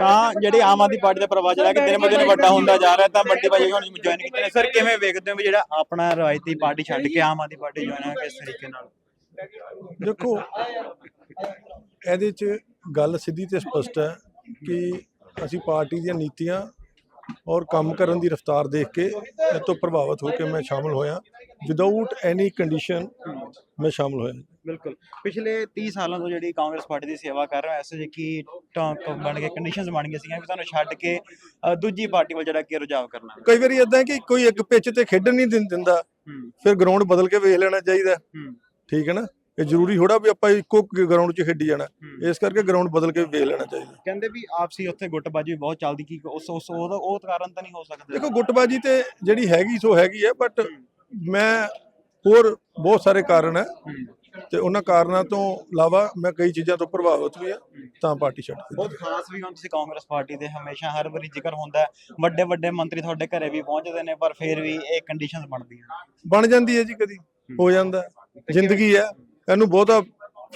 ਤਾਂ ਜਿਹੜੀ ਆਮ ਆਦਮੀ ਪਾਰਟੀ ਦਾ ਪ੍ਰਵਾਹ ਜਿਹੜਾ ਕਿ ਦਿਨ ਬ ਵੱਡਾ ਹੁੰਦਾ ਜਾ ਰਿਹਾ, ਤਾਂ ਬੰਟੀ ਭਾਈ ਹੁਣ ਜੁਆਇਨ ਕੀਤੇ ਨੇ। ਸਰ ਕਿਵੇਂ ਵੇਖਦੇ ਹੋ ਵੀ ਜਿਹੜਾ ਆਪਣਾ ਰਵਾਇਤੀ ਪਾਰਟੀ ਛੱਡ ਕੇ ਆਮ ਆਦਮੀ ਪਾਰਟੀ ਜੁਆਇਨ ਹੋਇਆ ਕਿਸ ਤਰੀਕੇ ਨਾਲ? ਦੇਖੋ, ਇਹਦੇ 'ਚ ਗੱਲ ਸਿੱਧੀ ਤੇ ਸਪਸ਼ਟ ਹੈ ਕਿ ਅਸੀਂ ਪਾਰਟੀ ਦੀਆਂ ਨੀਤੀਆਂ ਔਰ ਕੰਮ ਕਰਨ ਦੀ ਰਫ਼ਤਾਰ ਦੇਖ ਕੇ ਇਹ ਤੋਂ ਪ੍ਰਭਾਵਿਤ ਹੋ ਕੇ ਮੈਂ ਸ਼ਾਮਲ ਹੋਇਆ। ਵਿਦਆਊਟ ਐਨੀ ਕੰਡੀਸ਼ਨ ਮੈਂ ਸ਼ਾਮਲ ਹੋਇਆ। ਬਿਲਕੁਲ। ਪਿਛਲੇ 30 ਸਾਲਾਂ ਤੋਂ ਜਿਹੜੀ ਕਾਂਗਰਸ ਪਾਰਟੀ ਦੀ ਸੇਵਾ ਕਰ ਰਹੇ ਹੋ ਐਸੇ ਜੇ ਕੀ ਟੌਕ ਬਣ ਕੇ ਕੰਡੀਸ਼ਨਸ ਬਣ ਗਈਆਂ ਸੀਗੀਆਂ ਕਿ ਤੁਹਾਨੂੰ ਛੱਡ ਕੇ ਅ, ਦੂਜੀ ਪਾਰਟੀ ਵੱਲ ਜਿਹੜਾ ਕਿ ਰੁਝਾਵ ਕਰਨਾ? ਕਈ ਵਾਰੀ ਇਦਾਂ ਕਿ ਕੋਈ ਇੱਕ ਪਿੱਚ ਤੇ ਖੇਡਣ ਨਹੀਂ ਦਿੰ- ਦਿੰਦਾ। ਹੂੰ। ਫਿਰ ਗਰਾਊਂਡ ਬਦਲ ਕੇ ਵੇਖ ਲੈਣਾ ਚਾਹੀਦਾ। ਹੂੰ। ਠੀਕ ਹੈ ਨਾ? ਇਹ ਜ਼ਰੂਰੀ ਥੋੜਾ ਵੀ ਆਪਾਂ ਇੱਕੋ ਗਰਾਊਂਡ 'ਚ ਖੇਡੀ ਜਾਣਾ। ਇਸ ਕਰਕੇ ਗਰਾਊਂਡ ਬਦਲ ਕੇ ਵੇਖ ਲੈਣਾ ਚਾਹੀਦਾ। ਕਹਿੰਦੇ ਵੀ ਆਪਸੀ ਉੱਥੇ ਗੁੱਟਬਾਜੀ ਵੀ ਬਹੁਤ ਚੱਲਦੀ ਕੀ ਉਸ ਉਸ ਉਹਦਾ ਉਹ ਕਾਰਨ ਤਾਂ ਨਹੀਂ ਹੋ ਸਕਦਾ। ਦੇਖੋ ਗੁੱਟਬਾਜੀ ਤੇ ਜਿਹੜੀ ਹੈਗੀ ਸੋ ਹੈਗੀ ਹੈ ਬਟ ਮੈਂ ਹੋਰ ਬਹੁਤ ਸਾਰੇ ਕਾਰਨ ਹੈ। ਹੂੰ। ਤੇ ਉਹਨਾਂ ਕਾਰਨਾਂ ਤੋਂ ਇਲਾਵਾ ਮੈਂ ਕਈ ਚੀਜ਼ਾਂ ਤੋਂ ਪ੍ਰਭਾਵਿਤ ਵੀ ਹਾਂ ਤਾਂ ਪਾਰਟੀ ਛੱਡ ਦਿੱਤੀ ਬਹੁਤ ਖਾਸ ਵੀ ਹੁਣ ਤੁਸੀਂ ਕਾਂਗਰਸ ਪਾਰਟੀ ਦੇ ਹਮੇਸ਼ਾ ਹਰ ਵਾਰੀ ਜ਼ਿਕਰ ਹੁੰਦਾ ਵੱਡੇ ਵੱਡੇ ਮੰਤਰੀ ਤੁਹਾਡੇ ਘਰੇ ਵੀ ਪਹੁੰਚਦੇ ਨੇ ਪਰ ਫਿਰ ਵੀ ਇਹ ਕੰਡੀਸ਼ਨਸ ਬਣਦੀਆਂ ਬਣ ਜਾਂਦੀ ਹੈ ਜੀ ਕਦੀ ਹੋ ਜਾਂਦਾ। ਜ਼ਿੰਦਗੀ ਹੈ ਇਹਨੂੰ ਬਹੁਤਾ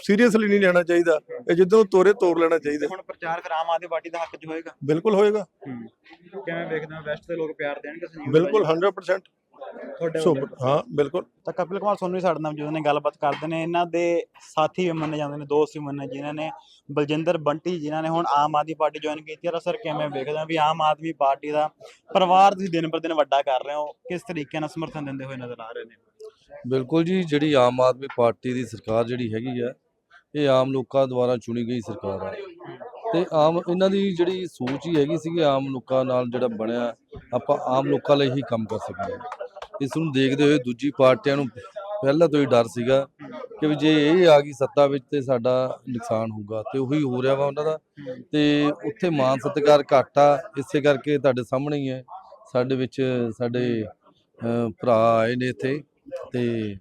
ਸੀਰੀਅਸਲੀ ਨਹੀਂ ਲੈਣਾ ਚਾਹੀਦਾ। ਇਹ ਜਿੱਦੋਂ ਤੋਰੇ ਤੋੜ ਲੈਣਾ ਚਾਹੀਦਾ। ਹੁਣ ਪ੍ਰਚਾਰ ਫਿਰ ਆਮ ਆਦਮੀ ਪਾਰਟੀ ਦਾ ਹੱਕ 'ਚ ਹੋਏਗਾ। ਬਿਲਕੁਲ ਹੋਏਗਾ। ਕਿਵੇਂ ਵੇਖਦੇ ਹੋ ਵੈਸਟ ਦੇ ਲੋਕ ਪਿਆਰ ਦੇਣਗੇ ਸੰਜੀਵ ਬਿਲਕੁਲ 100% ਤੁਹਾਡੇ ਸੋ ਵੱਲੋਂ? ਹਾਂ ਬਿਲਕੁਲ। ਤਾਂ ਕਪਿਲ ਕੁਮਾਰ ਸੋਨੂ ਵੀ ਸਾਡੇ ਨਾਲ ਜਦੋਂ ਨੇ ਗੱਲਬਾਤ ਕਰਦੇ ਨੇ। ਇਹਨਾਂ ਦੇ ਸਾਥੀ ਵੀ ਮੰਨੇ ਜਾਂਦੇ ਨੇ ਦੋਸਤ ਵੀ ਮੰਨੇ ਜਿਨ੍ਹਾਂ ਨੇ। ਬਲਜਿੰਦਰ ਬੰਟੀ ਜਿਨ੍ਹਾਂ ਨੇ ਹੁਣ ਆਮ ਆਦਮੀ ਪਾਰਟੀ ਜੁਆਇਨ ਕੀਤੀ ਹੈ ਸਰ ਕਿਵੇਂ ਵੇਖਦੇ ਹੋ ਵੀ ਆਮ ਆਦਮੀ ਪਾਰਟੀ ਦਾ ਪਰਿਵਾਰ ਤੁਸੀਂ ਦਿਨ ਪਰ ਦਿਨ ਵੱਡਾ ਕਰ ਰਹੇ ਹੋ? ਕਿਸ ਤਰੀਕੇ ਨਾਲ ਸਮਰਥਨ ਦਿੰਦੇ ਹੋਏ ਨਜ਼ਰ ਆ ਰਹੇ ਨੇ? ਬਿਲਕੁਲ ਜੀ ਜਿਹੜੀ ਆਮ ਆਦਮੀ ਪਾਰਟੀ ਦੀ ਸਰਕਾਰ ਜਿਹੜੀ ਹੈਗੀ ਆ ਇਹ ਆਮ ਲੋਕਾਂ ਦੁਆਰਾ ਚੁਣੀ ਗਈ ਸਰਕਾਰ ਹੈ ਤੇ ਆਮ ਇਹਨਾਂ ਦੀ ਜਿਹੜੀ ਸੋਚ ਹੀ ਹੈਗੀ ਸੀ ਕਿ ਆਮ ਲੋਕਾਂ ਨਾਲ ਜਿਹੜਾ ਬਣਿਆ ਆਪਾਂ ਆਮ ਲੋਕਾਂ ਲਈ ਹੀ ਕੰਮ ਕਰ ਸਕੀਏ ਇਸ ਨੂੰ ਦੇਖਦੇ ਹੋਏ ਦੂਜੀ ਪਾਰਟੀਆਂ ਨੂੰ ਪਹਿਲਾਂ ਤੋਂ ਹੀ ਡਰ ਸੀਗਾ ਕਿ ਵੀ ਜੇ ਇਹ ਆ ਗਈ ਸੱਤਾ ਵਿੱਚ ਤੇ ਸਾਡਾ ਨੁਕਸਾਨ ਹੋਊਗਾ ਤੇ ਉਹੀ ਹੋ ਰਿਹਾ ਵਾ ਉਹਨਾਂ ਦਾ। ਤੇ ਉੱਥੇ ਮਾਨ ਸਤਿਕਾਰ ਘੱਟ ਆ, ਇਸੇ ਕਰਕੇ ਤੁਹਾਡੇ ਸਾਹਮਣੇ ਹੀ ਹੈ। ਸਾਡੇ ਵਿੱਚ ਸਾਡੇ ਭਰਾ ਆਏ ਨੇ ਇੱਥੇ ਤੇ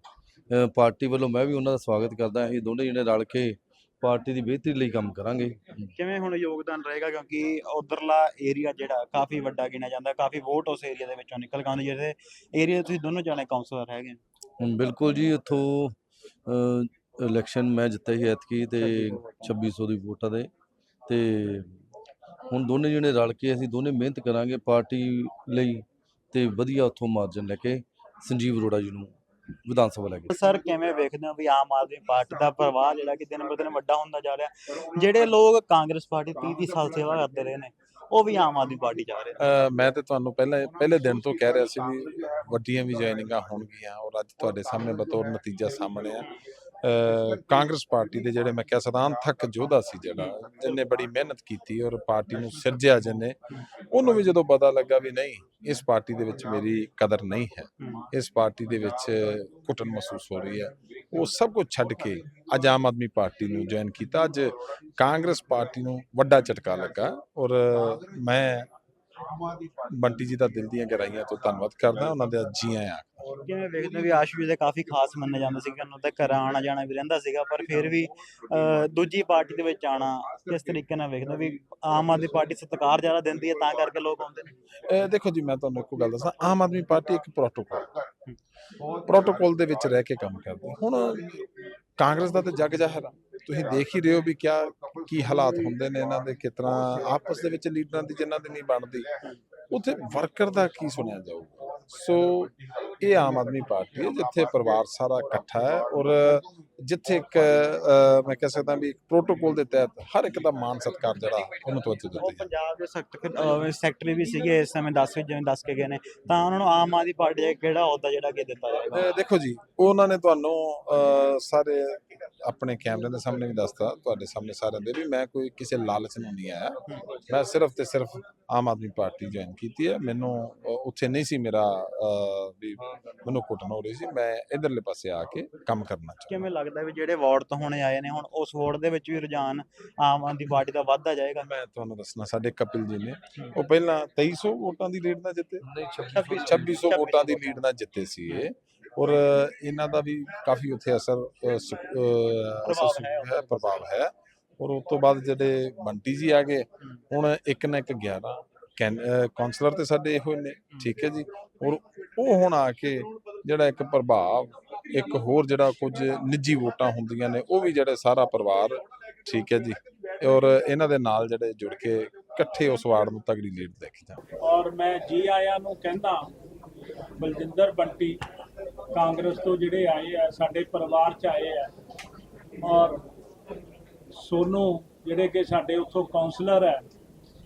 ਪਾਰਟੀ ਵੱਲੋਂ ਮੈਂ ਵੀ ਉਹਨਾਂ ਦਾ ਸਵਾਗਤ ਕਰਦਾ। ਅਸੀਂ ਦੋਨੇ ਜਣੇ ਰਲ ਕੇ ਪਾਰਟੀ ਦੀ ਬਿਹਤਰੀ ਲਈ ਕੰਮ ਕਰਾਂਗੇ। ਕਿਵੇਂ ਹੁਣ ਯੋਗਦਾਨ ਰਹੇਗਾ? ਕਿਉਂਕਿ ਉਧਰਲਾ ਏਰੀਆ ਜਿਹੜਾ ਕਾਫੀ ਵੱਡਾ ਗਿਣਿਆ ਜਾਂਦਾ ਕਾਫੀ ਵੋਟ ਉਸ ਏਰੀਆ ਦੇ ਵਿੱਚੋਂ ਨਿਕਲ ਕੇ ਆਉਂਦੇ। ਜਿਹੜੇ ਏਰੀਆ ਤੁਸੀਂ ਦੋਨੋਂ ਜਾਣੇ ਕਾਉਂਸਲਰ ਹੈਗੇ ਹੁਣ ਬਿਲਕੁਲ ਜੀ ਇੱਥੋਂ ਇਲੈਕਸ਼ਨ ਮੈਂ ਜਿੱਤਿਆ ਸੀ ਐਤਕੀ ਤੇ 2600 ਦੀ ਵੋਟਾਂ ਦੇ। ਤੇ ਹੁਣ ਦੋਨੇ ਜਣੇ ਰਲ ਕੇ ਅਸੀਂ ਦੋਨੇ ਮਿਹਨਤ ਕਰਾਂਗੇ ਪਾਰਟੀ ਲਈ ਤੇ ਵਧੀਆ ਉੱਥੋਂ ਮਾਰਜਨ ਲੈ ਕੇ ਸੰਜੀਵ ਅਰੋੜਾ ਜੀ ਨੂੰ। ਵਿਧਾਨ ਸਭਾ ਲੈ ਕੇ। ਸਰ ਕਿਵੇਂ ਵੇਖਦੇ ਹੋ ਵੀ ਆਮ ਆਦਮੀ ਪਾਰਟੀ ਦਾ ਪ੍ਰਵਾਹ ਜਿਹੜਾ ਕਿ ਦਿਨ ਬ ਦਿਨ ਵੱਡਾ ਹੁੰਦਾ ਜਾ ਰਿਹਾ? ਜਿਹੜੇ ਲੋਕ ਕਾਂਗਰਸ ਪਾਰਟੀ 30 30 ਸਾਲ ਸੇਵਾ ਕਰਦੇ ਰਹੇ ਨੇ ਉਹ ਵੀ ਆਮ ਆਦਮੀ ਪਾਰਟੀ ਜਾ ਰਹੇ ਮੈਂ ਤੇ ਤੁਹਾਨੂੰ ਪਹਿਲੇ ਪਹਿਲੇ ਦਿਨ ਤੋਂ ਕਹਿ ਰਿਹਾ ਸੀ ਵੀ ਵੱਡੀਆਂ ਵੀ ਜੁਆਇਨਿੰਗਾਂ ਹੋਣਗੀਆਂ ਔਰ ਅੱਜ ਤੁਹਾਡੇ ਸਾਹਮਣੇ ਬਤੌਰ ਨਤੀਜਾ ਸਾਹਮਣੇ ਆ। ਕਾਂਗਰਸ ਪਾਰਟੀ ਦੇ ਜਿਹੜੇ ਮੈਂ ਕਹਿ ਸਕਦਾ ਅਣਥੱਕ ਯੋਧਾ ਸੀ ਜਿਹੜਾ ਜਿਹਨੇ ਬੜੀ ਮਿਹਨਤ ਕੀਤੀ ਔਰ ਪਾਰਟੀ ਨੂੰ ਸਿਰਜਿਆ ਜਿਹਨੇ ਉਹਨੂੰ ਵੀ ਜਦੋਂ ਪਤਾ ਲੱਗਾ ਵੀ ਨਹੀਂ, ਇਸ ਪਾਰਟੀ ਦੇ ਵਿੱਚ ਮੇਰੀ ਕਦਰ ਨਹੀਂ ਹੈ। ਇਸ ਪਾਰਟੀ ਦੇ ਵਿੱਚ ਘੁਟਨ ਮਹਿਸੂਸ ਹੋ ਰਹੀ ਹੈ। ਉਹ ਸਭ ਕੁਝ ਛੱਡ ਕੇ ਅੱਜ ਆਮ ਆਦਮੀ ਪਾਰਟੀ ਨੂੰ ਜੁਆਇਨ ਕੀਤਾ। ਅੱਜ ਕਾਂਗਰਸ ਪਾਰਟੀ ਨੂੰ ਵੱਡਾ ਝਟਕਾ ਲੱਗਾ ਔਰ ਮੈਂ ਬੰਟੀ ਜੀ ਦਾ ਦਿਲ ਦੀਆਂ ਗਹਿਰਾਈਆਂ ਤੋਂ ਧੰਨਵਾਦ ਕਰਦਾ ਉਹਨਾਂ ਦੇ ਜੀ ਆਇਆਂ ਕਿਵੇਂ ਵੇਖਦੇ ਵੀ ਆਸ਼ੂ ਦੇ ਕਾਫੀ ਖਾਸ ਮੰਨੇ ਜਾਂਦੇ ਸੀ ਕਿ ਉਹਨਾਂ ਦਾ ਘਰ ਆਣਾ ਜਾਣਾ ਵੀ ਰਹਿੰਦਾ ਸੀਗਾ ਪਰ ਫਿਰ ਵੀ ਦੂਜੀ ਪਾਰਟੀ ਦੇ ਵਿੱਚ ਆਣਾ ਕਿਸ ਤਰੀਕੇ ਨਾਲ ਵੇਖਦੇ ਵੀ ਆਮ ਆਦਮੀ ਪਾਰਟੀ ਸਤਿਕਾਰ ਜ਼ਿਆਦਾ ਦਿੰਦੀ ਹੈ ਤਾਂ ਕਰਕੇ ਲੋਕ ਆਉਂਦੇ ਨੇ? ਇਹ ਦੇਖੋ ਜੀ ਮੈਂ ਤੁਹਾਨੂੰ ਇੱਕੋ ਗੱਲ ਦੱਸਾਂ ਆਮ ਆਦਮੀ ਪਾਰਟੀ ਇੱਕ ਪ੍ਰੋਟੋਕੋਲ ਪ੍ਰੋਟੋਕੋਲ ਦੇ ਵਿੱਚ ਰਹਿ ਕੇ ਕੰਮ ਕਰਦੀ। ਹੁਣ ਕਾਂਗਰਸ ਦਾ ਤਾਂ ਜੱਗ ਜ਼ਾਹਰ ਆ। ਤੁਸੀਂ ਦੇਖ ਹੀ ਰਹੇ ਹੋ ਵੀ ਕਿਆ ਕੀ ਹਾਲਾਤ ਹੁੰਦੇ ਨੇ ਇਹਨਾਂ ਦੇ ਕਿਤਨਾ ਆਪਸ ਦੇ ਵਿੱਚ ਲੀਡਰਾਂ ਦੀ ਜਿਨ੍ਹਾਂ ਦੀ ਨਹੀਂ ਬਣਦੀ ਉੱਥੇ ਵਰਕਰ ਦਾ ਕੀ ਸੁਣਿਆ ਜਾਊਗਾ ਸੋ ਇਹ ਆਮ ਆਦਮੀ ਪਾਰਟੀ ਹੈ ਜਿੱਥੇ ਪਰਿਵਾਰ ਸਾਰਾ ਇਕੱਠਾ ਹੈ ਔਰ ਜਿੱਥੇ ਇੱਕ ਮੈਂ ਕਹਿ ਸਕਦਾ ਵੀ ਪ੍ਰੋਟੋਕੋਲ ਦੇ ਤਹਿਤ ਹਰ ਇੱਕ ਦਾ ਮਾਨ ਸਤਿਕਾਰ ਜਿਹੜਾ ਉਹਨੂੰ ਤਵੱਜੋ ਉਹ ਦਿੱਤੀ ਜਾਂਦੀ ਹੈ। ਪੰਜਾਬ ਦੇ ਸੈਕਟਰ ਸੈਕਟਰੀ ਵੀ ਸੀਗੇ ਇਸ ਸਮੇਂ 10 ਵਿੱਚ ਜਿਵੇਂ ਦੱਸ ਕੇ ਗਏ ਨੇ ਤਾਂ ਉਹਨਾਂ ਨੂੰ ਆਮ ਆਦਮੀ ਪਾਰਟੀ ਦਾ ਕਿਹੜਾ ਅਹੁਦਾ ਜਿਹੜਾ ਕਿ ਦਿੱਤਾ ਜਾਏਗਾ ਦੇਖੋ ਜੀ ਉਹਨਾਂ ਨੇ ਤੁਹਾਨੂੰ ਸਾਰੇ ਆਪਣੇ ਕੈਮਰੇ ਦੇ ਸਾਹਮਣੇ ਵੀ ਦੱਸਤਾ ਤੁਹਾਡੇ ਸਾਹਮਣੇ ਸਾਰਿਆਂ ਦੇ ਵੀ ਮੈਂ ਕੋਈ ਕਿਸੇ ਲਾਲਚ ਨੂੰ ਨਹੀਂ ਆਇਆ। ਮੈਂ ਸਿਰਫ ਤੇ ਸਿਰਫ ਆਮ ਆਦਮੀ ਪਾਰਟੀ ਜੁਆਇਨ ਕੀਤੀ ਹੈ। ਮੈਨੂੰ ਉੱਥੇ ਨਹੀਂ ਸੀ ਮੇਰਾ ਵੀ ਮੈਨੂੰ ਕੁੱਟਣ ਹੋ ਰਹੀ ਸੀ। ਮੈਂ ਇਧਰਲੇ ਪਾਸੇ ਆ ਕੇ ਕੰਮ ਕਰਨਾ ਚਾਹੁੰਦਾ। ਕਿਵੇਂ ਲੱਗਦਾ ਵੀ ਜਿਹੜੇ ਵਾਰਡ ਤੋਂ ਹੁਣੇ ਆਏ ਨੇ ਹੁਣ ਉਸ ਵਾਰਡ ਦੇ ਵਿੱਚ ਵੀ ਰੁਝਾਨ ਆਮ ਆਦਮੀ ਪਾਰਟੀ ਦਾ ਵੱਧਦਾ ਜਾਏਗਾ? ਮੈਂ ਤੁਹਾਨੂੰ ਦੱਸਣਾ ਸਾਡੇ ਕਪਿਲ ਜੀ ਨੇ। ਉਹ ਪਹਿਲਾਂ 2300 ਵੋਟਾਂ ਦੀ ਲੀਡ ਨਾਲ ਜਿੱਤੇ। 2600 ਵੋਟਾਂ ਦੀ ਲੀਡ ਨਾਲ ਜਿੱਤੇ ਸੀ ਇਹ। ਔਰ ਇਹਨਾਂ ਦਾ ਵੀ ਕਾਫੀ ਉੱਥੇ ਅਸਰ ਹੈ, ਪ੍ਰਭਾਵ ਹੈ। ਔਰ ਉਸ ਤੋਂ ਬਾਅਦ ਜਿਹੜੇ ਬੰਟੀ ਜੀ ਆ ਗਏ, ਹੁਣ ਇੱਕ ਨਾ ਇੱਕ 11 ਕੈਨ- ਕਾਉਂਸਲਰ ਤੇ ਸਾਡੇ ਇਹੋ ਨੇ, ਠੀਕ ਹੈ ਜੀ। ਔਰ ਉਹ ਹੁਣ ਆ ਕੇ ਜਿਹੜਾ ਇੱਕ ਪ੍ਰਭਾਵ, ਇੱਕ ਹੋਰ ਜਿਹੜਾ ਕੁਝ ਨਿੱਜੀ ਵੋਟਾਂ ਹੁੰਦੀਆਂ ਨੇ, ਉਹ ਵੀ ਜਿਹੜੇ ਸਾਰਾ ਪਰਿਵਾਰ, ਠੀਕ ਹੈ ਜੀ। ਔਰ ਇਹਨਾਂ ਦੇ ਨਾਲ ਜਿਹੜੇ ਜੁੜ ਕੇ ਇਕੱਠੇ ਉਸ ਵਾਰਡ ਨੂੰ ਤਗੜੀ ਲੀਡ ਦੇਖੀ ਕੇ ਔਰ ਮੈਂ ਜੀ ਆਇਆਂ ਨੂੰ ਕਹਿੰਦਾ, ਬਲਜਿੰਦਰ ਬੰਟੀ ਕਾਂਗਰਸ ਤੋਂ ਜਿਹੜੇ ਆਏ ਆ, ਸਾਡੇ ਪਰਿਵਾਰ ਚ ਆਏ ਆ। ਔਰ ਸੋਨੂ ਜਿਹੜੇ ਕਿ ਸਾਡੇ ਉੱਥੋਂ ਕਾਉਂਸਲਰ ਹੈ,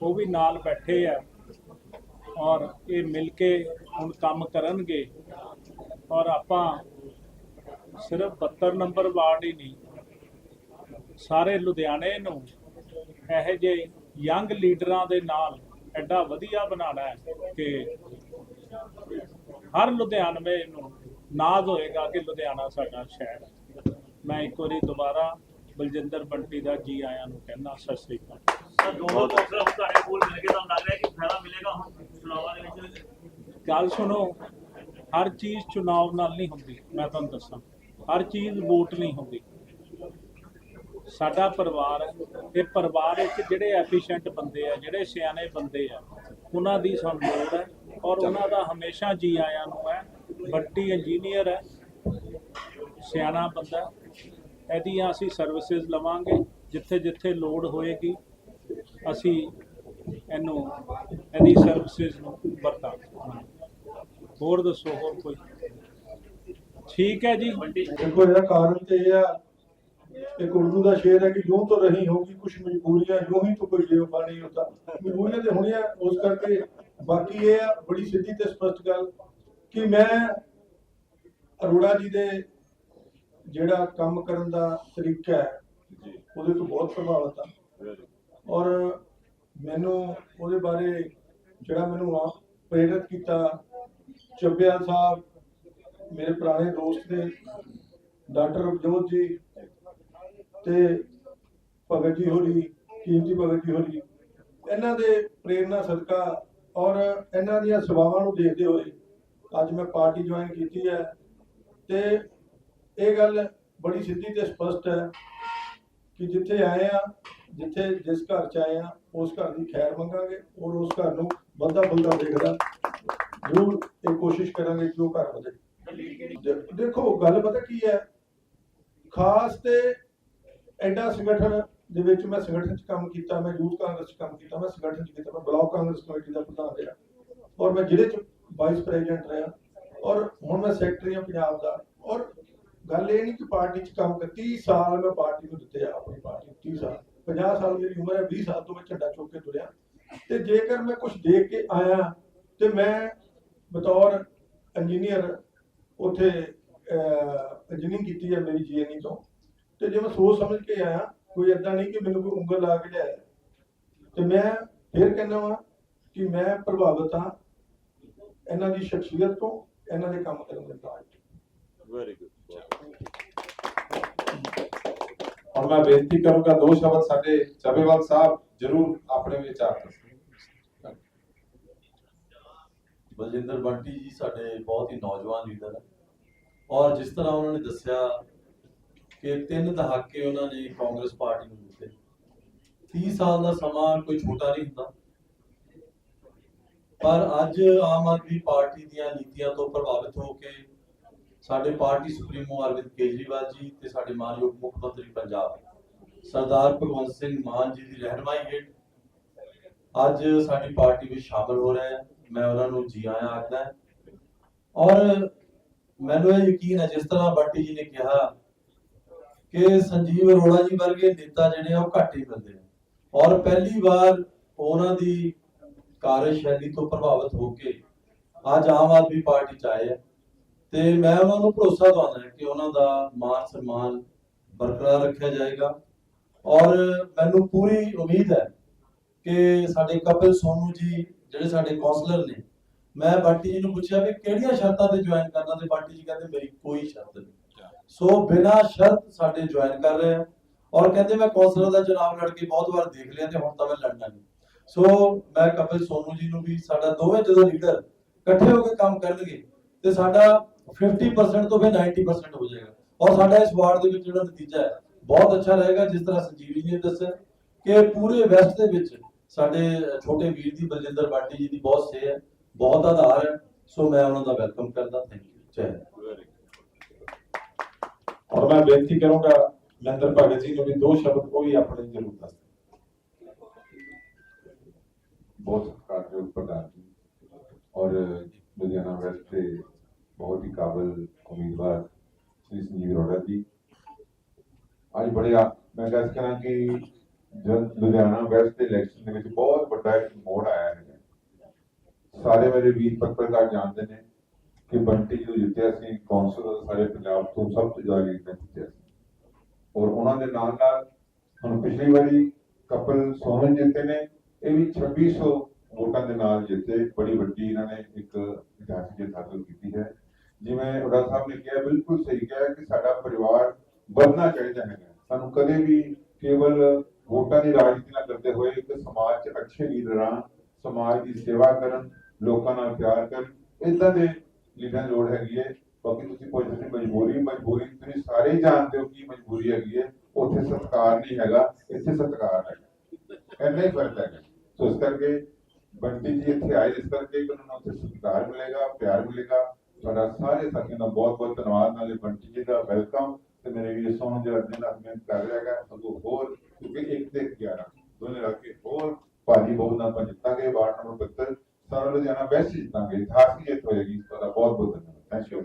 ਉਹ ਵੀ ਨਾਲ ਬੈਠੇ ਆ। ਔਰ ਇਹ ਮਿਲ ਕੇ ਹੁਣ ਕੰਮ ਕਰਨਗੇ। ਔਰ ਆਪਾਂ ਸਿਰਫ 72 ਨੰਬਰ ਵਾਰਡ ਹੀ ਨਹੀਂ, ਸਾਰੇ ਲੁਧਿਆਣੇ ਨੂੰ ਇਹੋ ਜਿਹੇ ਯੰਗ ਲੀਡਰਾਂ ਦੇ ਨਾਲ ਐਡਾ ਵਧੀਆ ਬਣਾਉਣਾ ਹੈ ਕਿ ਹਰ ਲੁਧਿਆਣਵੇ ਨੂੰ ਨਾਜ਼ ਹੋਏਗਾ ਕਿ ਲੁਧਿਆਣਾ ਸਾਡਾ ਸ਼ਹਿਰ ਹੈ। ਮੈਂ ਇੱਕ ਵਾਰੀ ਦੁਬਾਰਾ ਬਲਜਿੰਦਰ ਬੰਟੀ ਦਾ ਜੀ ਆਇਆਂ ਨੂੰ ਕਹਿੰਦਾ ਸਤਿ ਸ੍ਰੀ ਅਕਾਲ। ਸਰ ਦੋਨੋਂ ਕਾਂਗਰਸ ਤੁਹਾਡੇ ਕੋਲ ਮਿਲ ਕੇ ਤੁਹਾਨੂੰ ਲੱਗ ਰਿਹਾ ਕਿ ਫਾਇਦਾ ਮਿਲੇਗਾ ਹੁਣ ਚੁਣਾਵਾਂ ਦੇ ਵਿੱਚ? ਗੱਲ ਸੁਣੋ ਹਰ ਚੀਜ਼ ਚੁਣਾਵ ਨਾਲ ਨਹੀਂ ਹੁੰਦੀ ਮੈਂ ਤੁਹਾਨੂੰ ਦੱਸਾਂ। ਹਰ ਚੀਜ਼ ਵੋਟ ਨਹੀਂ ਹੁੰਦੀ। ਸਾਡਾ ਪਰਿਵਾਰ ਇਹ ਪਰਿਵਾਰ ਵਿੱਚ ਜਿਹੜੇ ਐਫੀਸ਼ੀਐਂਟ ਬੰਦੇ ਆ ਜਿਹੜੇ ਸਿਆਣੇ ਬੰਦੇ ਆ ਉਹਨਾਂ ਦੀ ਸਾਨੂੰ ਲੋੜ ਹੈ ਔਰ ਉਹਨਾਂ ਦਾ ਹਮੇਸ਼ਾ ਜੀ ਆਇਆਂ ਨੂੰ ਬੱਟੀ ਇੰਜੀਨੀਅਰ ਹੈ। ਸਿਆਣਾ ਬੰਦਾ ਇਹਦੀਆਂ ਅਸੀਂ ਸਰਵਿਸਿਜ਼ ਲਵਾਂਗੇ। ਜਿੱਥੇ ਜਿੱਥੇ ਲੋੜ ਹੋਏਗੀ, ਅਸੀਂ ਇਹਨੂੰ, ਇਹਦੀ ਸਰਵਿਸਿਜ਼ ਨੂੰ ਵਰਤਾਂਗੇ। ਹੋਰ ਦੱਸੋ, ਹੋਰ ਕੋਈ? ਠੀਕ ਹੈ ਜੀ। ਦੇਖੋ, ਇਹਦਾ ਕਾਰਨ ਤੇ ਇਹ ਆ ਇੱਕ ਉਰਦੂ ਦਾ ਸ਼ੇਰ ਹੈ ਕਿ ਯੂੰ ਤਾਂ ਰਹੀ ਹੋਗੀ ਕੁਝ ਮਜਬੂਰੀਆਂ ਯੂੰ ਹੀ ਤਾਂ ਕੋਈ ਲੇਵ ਹੁੰਦਾ। ਮਜਬੂਰੀਆਂ ਤੇ ਹੋਣੀਆਂ ਉਸ ਕਰਕੇ ਬਾਕੀ ਇਹ ਆ, ਬੜੀ ਸਿੱਧੀ ਤੇ ਸਪਸ਼ਟ ਗੱਲ। ਕਿ ਮੈਂ ਅਰੋੜਾ ਜੀ ਦੇ ਜਿਹੜਾ ਕੰਮ ਕਰਨ ਦਾ ਤਰੀਕਾ ਹੈ ਉਹਦੇ ਤੋਂ ਬਹੁਤ ਪ੍ਰਭਾਵਿਤ ਆ। ਔਰ ਮੈਨੂੰ ਉਹਦੇ ਬਾਰੇ ਜਿਹੜਾ ਮੈਨੂੰ ਆ ਪ੍ਰੇਰਿਤ ਕੀਤਾ ਚੱਬਿਆਲ ਸਾਹਿਬ ਮੇਰੇ ਪੁਰਾਣੇ ਦੋਸਤ ਨੇ ਡਾਕਟਰ ਰਵਜੋਤ ਜੀ ਤੇ ਭਗਤ ਜੀ ਹੋਰੀ ਕੀਮਤੀ ਭਗਤ ਜੀ ਹੋਰੀ ਇਹਨਾਂ ਦੇ ਪ੍ਰੇਰਣਾ ਸਦਕਾ ਔਰ ਇਹਨਾਂ ਦੀਆਂ ਸੇਵਾਵਾਂ ਨੂੰ ਦੇਖਦੇ ਹੋਏ ਅੱਜ ਮੈਂ ਪਾਰਟੀ ਜੁਆਇਨ ਕੀਤੀ ਹੈ ਤੇ ਇਹ ਗੱਲ ਬੜੀ ਸਿੱਧੀ ਤੇ ਸਪਸ਼ਟ ਹੈ ਕਿ ਜਿੱਥੇ ਆਏ ਆ ਜਿੱਥੇ ਜਿਸ ਘਰ ਚ ਆਏ ਆ ਉਸ ਘਰ ਦੀ ਖੈਰ ਮੰਗਾਂਗੇ ਔਰ ਉਸ ਘਰ ਨੂੰ ਵੱਧਾ ਫੁੱਲਦਾ ਦੇਖਦਾ ਜ਼ਰੂਰ ਇਹ ਕੋਸ਼ਿਸ਼ ਕਰਾਂਗੇ ਕਿ ਉਹ ਘਰ ਵਧੇ। ਦੇਖੋ, ਗੱਲ ਪਤਾ ਕੀ ਹੈ? ਖਾਸ ਤੇ ਐਡਾ ਸੰਗਠਨ ਦੇ ਵਿੱਚ ਮੈਂ ਸੰਗਠਨ ਚ ਕੰਮ ਕੀਤਾ, ਮੈਂ ਯੂਥ ਕਾਂਗਰਸ ਚ ਕੰਮ ਕੀਤਾ, ਮੈਂ ਸੰਗਠਨ ਚ ਕੀਤਾ, ਮੈਂ ਬਲਾਕ ਕਾਂਗਰਸ ਕਮੇਟੀ ਦਾ ਪ੍ਰਧਾਨ ਰਿਹਾ ਔਰ ਮੈਂ ਜ਼ਿਲ੍ਹੇ ਚ ਵਾਈਸ ਪ੍ਰੈਜ਼ੀਡੈਂਟ ਰਿਹਾ। ਔਰ ਹੁਣ ਮੈਂ ਸੈਕਟਰੀ ਹਾਂ ਪੰਜਾਬ ਦਾ। ਔਰ ਗੱਲ ਇਹ ਨਹੀਂ ਕਿ ਪਾਰਟੀ ਚ ਕੰਮ ਕਰ 30 ਸਾਲ ਮੈਂ ਪਾਰਟੀ ਨੂੰ ਦਿੱਤੇ ਆ ਆਪਣੀ ਪਾਰਟੀ 30 ਸਾਲ। 50 ਸਾਲ ਮੇਰੀ ਉਮਰ ਹੈ 20 ਸਾਲ ਤੋਂ ਮੈਂ ਝੰਡਾ ਚੁੱਕ ਕੇ ਤੁਰਿਆ। ਤੇ ਜੇਕਰ ਮੈਂ ਕੁਝ ਦੇਖ ਕੇ ਆਇਆ, ਤੇ ਮੈਂ ਬਤੌਰ ਇੰਜੀਨੀਅਰ ਉਥੇ ਇੰਜੀਨੀਅਰਿੰਗ ਕੀਤੀ ਹੈ ਮੇਰੀ ਜੀਐਨਈ ਤੋਂ। ਤੇ ਜੇ ਮੈਂ ਸੋਚ ਸਮਝ ਕੇ ਆਇਆ, ਕੋਈ ਏਦਾਂ ਨਹੀਂ ਕਿ ਮੈਨੂੰ ਕੋਈ ਉਂਗਲ ਲਾ ਕੇ ਲਿਆਇਆ। ਤੇ ਮੈਂ ਫਿਰ ਕਹਿੰਦਾ ਵਾਂ ਕਿ ਮੈਂ ਪ੍ਰਭਾਵਿਤ ਹਾਂ। ਇਹਨਾਂ ਦੀ ਸ਼ਖਸੀਅਤ ਤੋਂ ਇਹਨਾਂ ਦੇ ਕੰਮ ਕਰਨ ਦੇ ਨਾਲ ਹੁਣ ਮੈਂ ਬੇਨਤੀ ਕਰੂੰਗਾ ਦੋ ਸ਼ਬਦ ਸਾਡੇ ਚੱਬੇਵਾਲ ਸਾਹਿਬ ਜਰੂਰ ਆਪਣੇ ਵਿਚਾਰ ਦੱਸਣ। ਬਲਜਿੰਦਰ ਬੰਟੀ ਜੀ ਸਾਡੇ ਬਹੁਤ ਹੀ ਨੌਜਵਾਨ ਲੀਡਰ ਹੈ ਔਰ ਜਿਸ ਤਰ੍ਹਾਂ ਉਹਨਾਂ ਨੇ ਦੱਸਿਆ ਕਿ ਤਿੰਨ ਦਹਾਕੇ ਉਹਨਾਂ ਨੇ ਕਾਂਗਰਸ ਪਾਰਟੀ ਨੂੰ ਦਿੱਤੇ 30 ਸਾਲ ਦਾ ਸਮਾਂ ਕੋਈ ਛੋਟਾ ਨਹੀਂ ਹੁੰਦਾ। ਪਰ ਅੱਜ ਆਮ ਆਦਮੀ ਪਾਰਟੀ ਦੀਆਂ ਨੀਤੀਆਂ ਤੋਂ ਪ੍ਰਭਾਵਿਤ ਹੋ ਕੇ ਸਾਡੇ ਪਾਰਟੀ ਸੁਪਰੀਮੋ ਅਰਵਿੰਦ ਕੇਜਰੀਵਾਲ ਜੀ ਤੇ ਸਾਡੇ ਮਾਨਯੋਗ ਮੁੱਖ ਮੰਤਰੀ ਪੰਜਾਬ ਸਰਦਾਰ ਭਗਵੰਤ ਸਿੰਘ ਮਾਨ ਜੀ ਦੀ ਰਹਿਨਮਾਈ ਹੇਠ ਅੱਜ ਸਾਡੀ ਪਾਰਟੀ ਵਿੱਚ ਸ਼ਾਮਲ ਹੋ ਰਹੇ ਮੈਂ ਉਹਨਾਂ ਨੂੰ ਜੀ ਆਇਆਂ ਆਖਦਾ ਔਰ ਮੈਨੂੰ ਇਹ ਯਕੀਨ ਹੈ, ਜਿਸ ਤਰ੍ਹਾਂ ਬੰਟੀ ਜੀ ਨੇ ਕਿਹਾ ਕਿ ਸੰਜੀਵ ਅਰੋੜਾ ਜੀ ਵਰਗੇ ਨੇਤਾ ਜਿਹੜੇ ਆ ਉਹ ਘੱਟ ਹੀ ਮਿਲਦੇ ਔਰ ਪਹਿਲੀ ਵਾਰ ਉਹਨਾਂ ਦੀ ਕਾਰਜਸ਼ੈਲੀ ਤੋਂ ਪ੍ਰਭਾਵਿਤ ਹੋ ਕੇ ਅੱਜ ਆਮ ਆਦਮੀ ਪਾਰਟੀ ਚ ਆਏ ਆ। ਤੇ ਮੈਂ ਉਹਨਾਂ ਨੂੰ ਭਰੋਸਾ ਦਵਾਉਂਦਾ ਕਿ ਉਹਨਾਂ ਦਾ ਮਾਨ ਸਨਮਾਨ ਬਰਕਰਾਰ ਰੱਖਿਆ ਜਾਏਗਾ। ਔਰ ਮੈਨੂੰ ਪੂਰੀ ਉਮੀਦ ਹੈ ਕਿ ਸਾਡੇ ਕਪਿਲ ਸੋਨੂ ਜੀ, ਜਿਹੜੇ ਸਾਡੇ ਕਾਉਂਸਲਰ ਨੇ, ਮੈਂ ਬਾਟੀ ਜੀ ਨੂੰ ਪੁੱਛਿਆ ਵੀ ਕਿਹੜੀਆਂ ਸ਼ਰਤਾਂ ਤੇ ਜੁਆਇਨ ਕਰਨਾ ਤੇ ਬਾਟੀ ਜੀ ਕਹਿੰਦੇ ਮੇਰੀ ਕੋਈ ਸ਼ਰਤ ਨਹੀਂ। ਸੋ ਬਿਨਾਂ ਸ਼ਰਤ ਸਾਡੇ ਜੁਆਇਨ ਕਰ ਰਹੇ ਆ। ਔਰ ਕਹਿੰਦੇ ਮੈਂ ਕਾਉਂਸਲਰ ਦਾ ਚੁਣਾਵ ਲੜ ਕੇ ਬਹੁਤ ਵਾਰ ਦੇਖ ਲਿਆ ਤੇ ਹੁਣ ਤਾਂ ਮੈਂ ਲੜਨਾ ਨਹੀਂ। ਸੋ ਮੈਂ ਕਪਿਲ ਸੋਨੂ ਜੀ ਨੂੰ ਵੀ, ਸਾਡਾ ਦੋਵੇਂ ਜਦੋਂ ਲੀਡਰ ਇਕੱਠੇ ਹੋ ਕੇ ਕੰਮ ਕਰਨਗੇ, ਤੇ ਸਾਡਾ 50% ਤੋਂ ਫਿਰ 90% ਹੋ ਜਾਏਗਾ। ਔਰ ਸਾਡਾ ਇਸ ਵਾਰਡ ਦੇ ਵਿੱਚ ਜਿਹੜਾ ਨਤੀਜਾ ਹੈ, ਬਹੁਤ ਅੱਛਾ ਰਹੇਗਾ, ਜਿਸ ਤਰ੍ਹਾਂ ਸੰਜੀਵ ਜੀ ਨੇ ਦੱਸਿਆ ਕਿ ਪੂਰੇ ਵੈਸਟ ਦੇ ਵਿੱਚ ਸਾਡੇ ਛੋਟੇ ਵੀਰ ਦੀ ਬਲਜਿੰਦਰ ਬਾਟੀ ਜੀ ਦੀ ਬਹੁਤ ਸੇ ਹੈ, ਬਹੁਤ ਆਧਾਰ ਹੈ। ਸੋ ਮੈਂ ਉਹਨਾਂ ਦਾ ਵੈਲਕਮ ਕਰਦਾ ਥੈਂਕ ਯੂ ਜੈ ਔਰ ਮੈਂ ਬੇਨਤੀ ਕਰੂੰਗਾ ਮਹਿੰਦਰ ਭਗਤ ਜੀ ਨੂੰ ਵੀ ਦੋ ਸ਼ਬਦ ਉਹ ਵੀ ਆਪਣੇ ਜਰੂਰ ਦੱਸਣ ਬਹੁਤ ਸਤਿਕਾਰਯੋਗ ਪ੍ਰਧਾਨ ਜੀ। ਔਰ ਲੁਧਿਆਣਾ ਵੈਸਟ ਦੇ ਬਹੁਤ ਹੀ ਕਾਬਲ ਉਮੀਦਵਾਰ ਸ਼੍ਰੀ ਸੰਜੀਵ ਅਰੋੜਾ ਜੀ। ਅੱਜ ਬੜੇ ਮੈਂ ਗੱਲ ਕਰਾਂ ਕਿ ਜਦ ਲੁਧਿਆਣਾ ਵੈਸਟ ਦੇ ਇਲੈਕਸ਼ਨ ਦੇ ਵਿੱਚ ਬਹੁਤ ਵੱਡਾ ਇੱਕ ਮੋੜ ਆਇਆ ਹੈ। ਸਾਰੇ ਮੇਰੇ ਵੀਰ ਪੱਤਰਕਾਰ ਜਾਣਦੇ ਨੇ ਕਿ ਬੰਟੀ ਜੋ ਜਿੱਤਿਆ ਸੀ ਕੌਂਸਲ ਸਾਰੇ ਪੰਜਾਬ ਤੋਂ ਸਭ ਤੋਂ ਜ਼ਿਆਦਾ ਲੀਡ ਜਿੱਤਿਆ ਸੀ। ਔਰ ਉਹਨਾਂ ਦੇ ਨਾਲ ਨਾਲ ਹੁਣ ਪਿਛਲੀ ਵਾਰੀ ਕਪਲ ਸੋਨਨ ਜਿੱਤੇ ਨੇ ਇਹ ਵੀ 2600 ਵੋਟਾਂ ਦੇ ਨਾਲ ਜਿੱਤੇ, ਬੜੀ ਵੱਡੀ ਇਹਨਾਂ ਨੇ ਇੱਕ ਇਤਿਹਾਸਿਕ ਜਿੱਤ ਹਾਸਲ ਕੀਤੀ ਹੈ। ਜਿਵੇਂ ਉਡਾ ਸਾਹਿਬ ਨੇ ਕਿਹਾ, ਬਿਲਕੁਲ ਸਹੀ ਕਿਹਾ ਕਿ ਸਾਡਾ ਪਰਿਵਾਰ ਵਧਣਾ ਚਾਹੀਦਾ ਹੈ ਸਾਨੂੰ ਕਦੇ ਵੀ ਕੇਵਲ ਵੋਟਾਂ ਦੀ ਰਾਜਨੀਤੀ ਨਾ ਕਰਦੇ ਹੋਏ ਇੱਕ ਸਮਾਜ 'ਚ ਅੱਛੇ ਲੀਡਰਾਂ ਸਮਾਜ ਦੀ ਸੇਵਾ ਕਰਨ, ਲੋਕਾਂ ਨਾਲ ਪਿਆਰ ਕਰਨ, ਇਦਾਂ ਦੇ ਲੀਡਰਾਂ ਦੀ ਲੋੜ ਹੈਗੀ ਹੈ। ਬਾਕੀ ਤੁਸੀਂ ਪੁੱਛ ਰਹੇ ਮਜਬੂਰੀ ਮਜਬੂਰੀ ਤੁਸੀਂ ਸਾਰੇ ਹੀ ਜਾਣਦੇ ਹੋ ਕਿ ਮਜਬੂਰੀ ਹੈਗੀ ਹੈ। ਉੱਥੇ ਸਤਕਾਰ ਨਹੀਂ ਹੈਗਾ, ਇੱਥੇ ਸਤਕਾਰ ਹੈਗਾ। ਇੰਨਾ ਹੀ ਫ਼ਰਕ ਹੈਗਾ। ਸੋ ਇਸ ਕਰਕੇ ਬੰਟੀ ਜੀ ਇੱਥੇ ਆਏ, ਇਸ ਕਰਕੇ ਕਿ ਉਹਨਾਂ ਨੂੰ ਉੱਥੇ ਸਤਿਕਾਰ ਮਿਲੇਗਾ, ਪਿਆਰ ਮਿਲੇਗਾ। ਤੁਹਾਡਾ ਸਾਰੇ ਸਾਥੀਆਂ ਦਾ ਬਹੁਤ ਬਹੁਤ ਧੰਨਵਾਦ। ਨਾਲੇ ਬੰਟੀ ਜੀ ਦਾ ਵੈਲਕਮ ਤੇ ਮੇਰੇ ਵੀਰ ਸੋਹਣ ਜਿਹੜਾ ਦਿਨ ਨਾਲ ਮਿਹਨਤ ਕਰ ਰਿਹਾ ਹੈਗਾ। ਅੱਗੋਂ ਹੋਰ ਕਿਉਂਕਿ ਇੱਕ ਤੇ 11 ਦੋਨੇ ਰਲ ਕੇ ਹੋਰ ਭਾਜੀ ਬਹੁਤ ਨਾਲ ਆਪਾਂ ਜਿੱਤਾਂਗੇ, ਵਾਰਡ ਨੰਬਰ 72 ਸਾਰਾ ਲੁਧਿਆਣਾ ਵੈਸਟ ਜਿੱਤਾਂਗੇ। ਇਤਿਹਾਸ ਇਤਿਹਾਸਿਕ ਜਿੱਤ ਹੋਏਗੀ। ਤੁਹਾਡਾ ਬਹੁਤ ਬਹੁਤ ਧੰਨਵਾਦ। Thank you